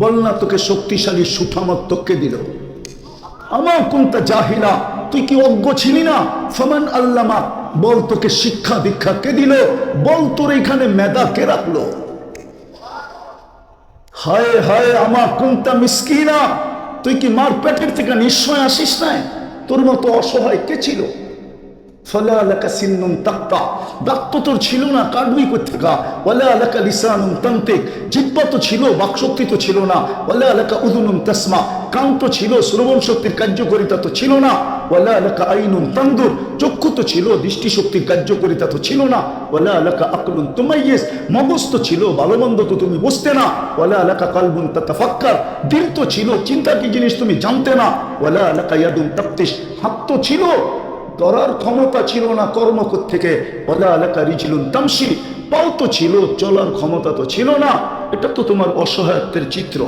বল না তোকে শক্তিশালী সুঠামত্তকে দিল। আমার কোনটা জাহিলা, তুই কি অজ্ঞ ছিলি না? ফমান আল্লামা, বল তোকে শিক্ষা দীক্ষা কে দিল? বল তোর এখানে মেধা কে রাখল? হায় হায় আমার কোনটা মিসকিনা, তুই কি মার পেটের থেকে নিশ্চয় আসিস নাই? তোর মতো অসহায় কে ছিল? ছিল না কাটবি কোথেকা ওয়ালা আলাকা লিসানুম তান্তিক জিব্বা ছিল, বাকশক্তি তো ছিল না। তাসমা। কান ছিল, শ্রবণ শক্তির কার্যকরিতা তো ছিল না। ওয়ালা আলাকা আইনুম তান্দুর। চক্ষু তো ছিল দৃষ্টিশক্তির কার্যকরিতা তো ছিল না। ওয়ালা আলাকা আকলুন তুমাইয়েস। মগজ তো ছিল ভালো তো তুমি বুঝতে না। ওয়ালা আলাকা কালবুন তাতাফাক্কার। দিল তো ছিল, চিন্তা কি জিনিস তুমি জানতে না। ওয়ালা আলাকা ইয়াদুন তাফতিশ। হাত তো ছিল ধরার ক্ষমতা ছিল না, কর্ম থেকে ওলা এলাকা ছিল তামসি পাও তো ছিল, চলার ক্ষমতা তো ছিল না। এটা তো তোমার অসহায়ত্বের চিত্র।